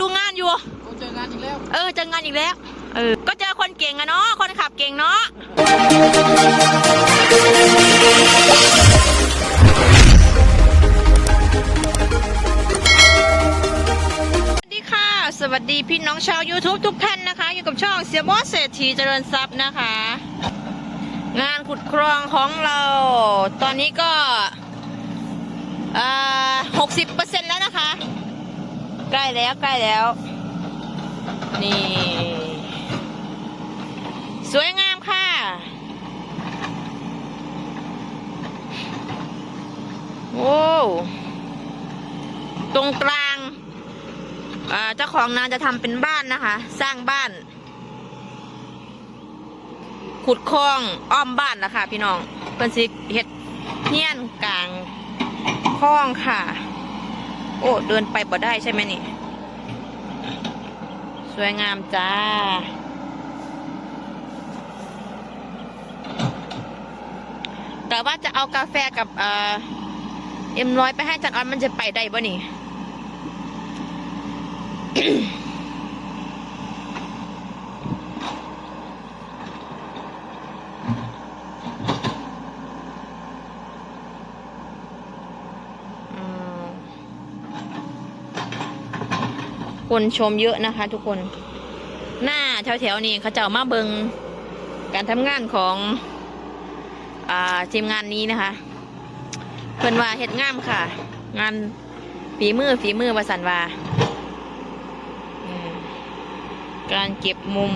ดูงานอยู่เขาเจองานอีกแล้ว เออเจองานอีกแล้ว เออ ก็เจอคนเก่งอะเนาะ คนขับเก่งเนาะ สวัสดีค่ะ สวัสดีพี่น้องชาว YouTube ทุกท่านนะคะ อยู่กับช่องเสียบอสเศรษฐีเจริญทรัพย์นะคะ งานขุดคลองของเรา ตอนนี้ก็หกสิบเปอร์เซ็นต์แล้วนะคะ ใกล้แล้วใกล้แล้ว นี่ สวยงามค่ะ โอ้ ตรงกลางอ่าเจ้าของนาจะทำเป็นบ้านนะคะ สร้างบ้าน ขุดคลองอ้อมบ้านนะคะพี่น้องเพิ่นสิเฮ็ดเฮี้ยนกลางคลองค่ะ โอ้เดินไปบ่ได้ใช่ไหมนี่ สวยงามจ้า แต่ว่าจะเอากาแฟกับเอ็มร้อยไปให้จันออนมันจะไปได้บ่นี่ คนชมเยอะนะคะ ทุกคน หน้าแถวๆนี้เขาจะเอามาเบิงการทำงานของอาทีมงานนี้นะคะ เพิ่นว่าเฮ็ดงามค่ะ งานฝีมือฝีมือวาสันวาการเก็บมุม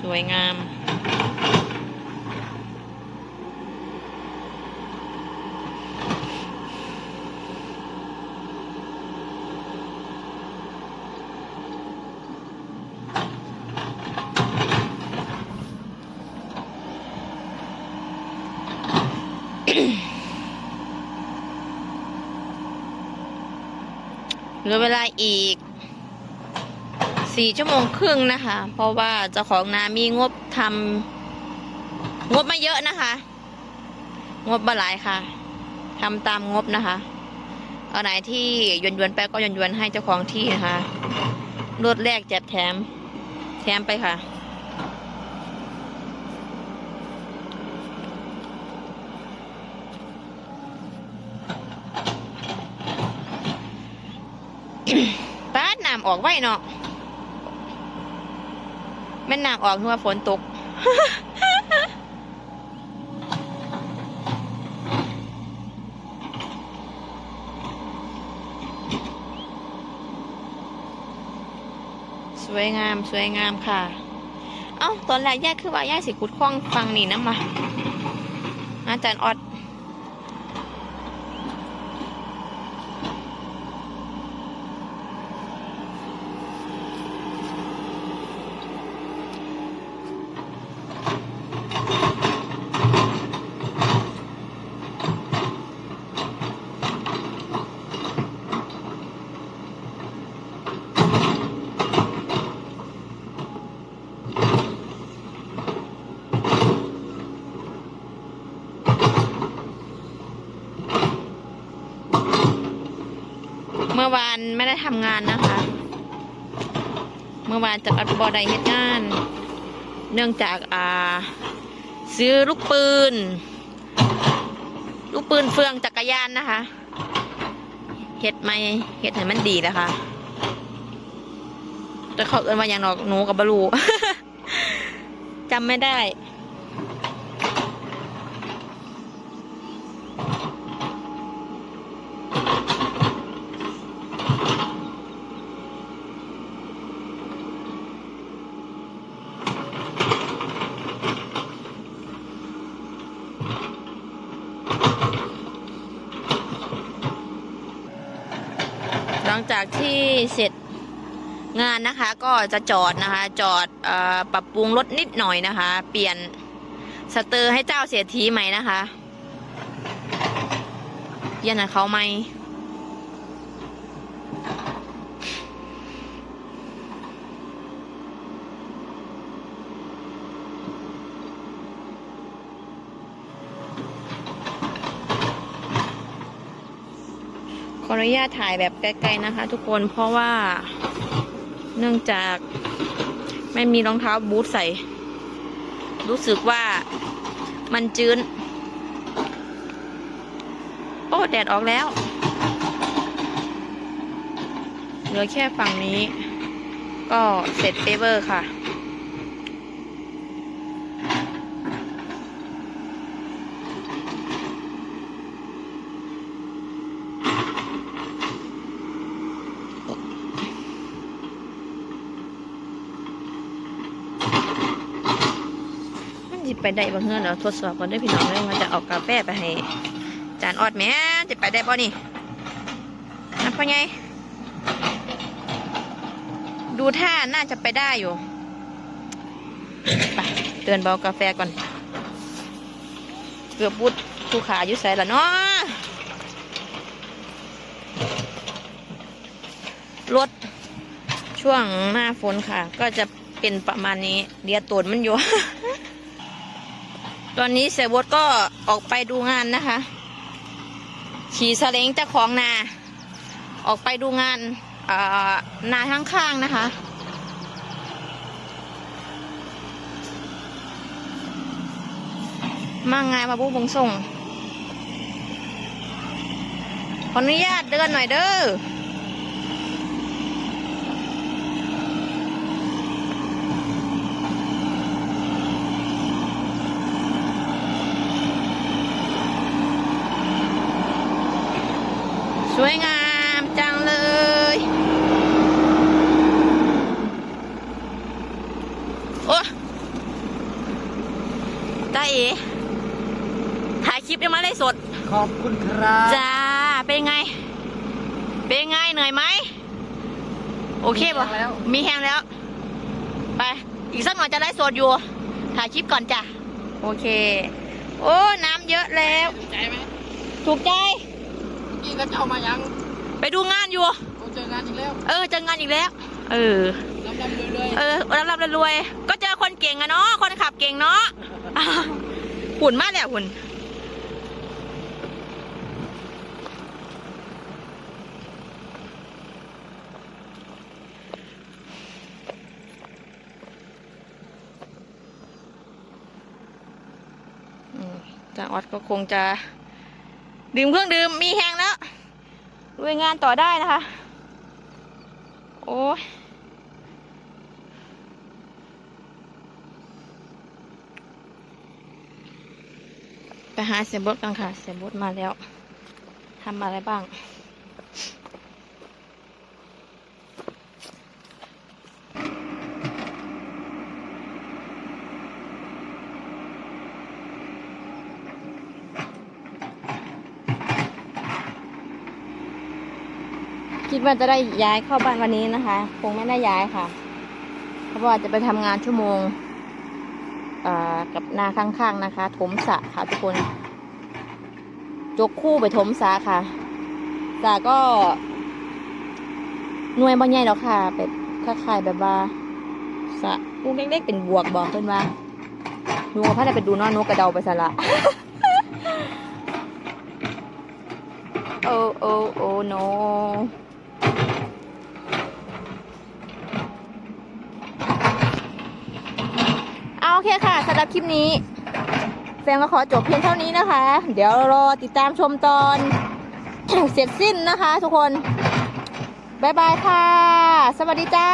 สวยงาม เหลือเวลาอีกสี่ชั่วโมงครึ่งนะคะ เพราะว่าเจ้าของนามีงบทำงบไม่เยอะนะคะ งบมาหลายค่ะทำตามงบนะคะเอาไหนที่ยวนยวนไปก็ยวนยวนให้เจ้าของที่นะคะรวดแรกแจบแถม แถมไปค่ะ ป้าดน้ำ ออกไว้เนาะแม่นน้ำออกคือว่าฝนตก สวยงามสวยงามค่ะ เอ้า ตอนแรกแยกคือว่าแยกสิกุดคล้องฟังนี่นะมาอาจารย์ออด เมื่อวานไม่ได้ทำงานนะคะ เมื่อวานจากอัดบอไดเฮ็ดงาน เนื่องจากอ่า ซื้อลูกปืน ลูกปืนเฟืองจักรยานนะคะเฮ็ดไม่เฮ็ดให้มันดีนะคะแต่เขาเอินว่าอย่างนอกหนูกับบลูจำไม่ได้ จากที่เสร็จงานนะคะก็จะจอดนะคะ จอดอปรับปรุงรถนิดหน่อยนะคะ เปลี่ยนสเตอร์ให้เจ้าเสียทีใหม่นะคะ เปลี่ยนเขาไหม คนอนุญาตถ่ายแบบไกลๆนะคะ ทุกคนเพราะว่าเนื่องจากไม่มีรองเท้าบูทใส่ รู้สึกว่ามันจืนโอ้แดดออกแล้ว เหลือแค่ฝั่งนี้ ก็เสร็จเปเวอร์ค่ะ ไปได้บ่เฮือนเราทดสอบก่อนด้อพี่น้องเลยว่าจะเอากาแฟไปให้จานออดแหม่จะไปได้บ่นี่นะพ่อไงดูท่าน่าจะไปได้อยู่ไปเตือนเบากาแฟก่อน เกือบบุดผู้ขาอยู่ใส่ละเนาะรถช่วงหน้าฝนค่ะ ก็จะเป็นประมาณนี้เดียตูนมันอยู่ ตอนนี้เสยบดก็ออกไปดูงานนะคะ ขี่สเลงเจ้าของนา ออกไปดูงานนาข้างๆนะคะมางมาบุบงส่งขออนุญาตเดินหน่อยเด้อ สวยงามจังเลย โอ้ตาเอ๋ถ่ายคลิปยังไม่ได้สด ขอบคุณครับจ้า เป็นไง เป็นไงเหนื่อยไหม โอเคป่ะแล้วมีแฮงแล้ว ไป อีกสักหน่อยจะได้สดอยู่ ถ่ายคลิปก่อนจ้ะ โอเค โอ้ น้ำเยอะแล้ว ถูกใจไหมถูกใจเมื่อกี้ก็จะเอามายัง ไปดูงานอยู่เราเจองานอีกแล้ว เออ เจองานอีกแล้ว เออลำลำ เลยเออรับรับรวยๆก็เจอคนเก่งอะเนาะ คนขับเก่งเนาะ หุ่นมากเลยอะหุ่นอืมจาออดก็คงจะ ดื่มเครื่องดื่ม มีแหงแล้วลุยงานต่อได้นะคะ โอ้ย ไปหาเสียบดกันค่ะ เสียบดมาแล้วทำอะไรบ้าง คิดว่าจะได้ย้ายเข้าบ้านวันนี้นะคะ คงไม่ได้ย้ายค่ะ เพราะว่าจะไปทำงานชั่วโมง กับนาข้างๆนะคะ ถมสะค่ะทุกคน จกคู่ไปถมสะค่ะสะก็หน่วยบ่ใหญ่แล้วค่ะแบบคล้ายๆแบบว่าสะลูกเล็กๆเป็นบวกบอกเพื่อนว่าหนูกับพ่อได้ไปดูเนอนนกกระเดาไปสละโอ้โอ้โอ้โน เอา โอเคค่ะสำหรับคลิปนี้แฟนก็ขอจบเพียงเท่านี้นะคะ เดี๋ยวรอติดตามชมตอนเสร็จสิ้นนะคะ ทุกคนบายบายค่ะ สวัสดีจ้า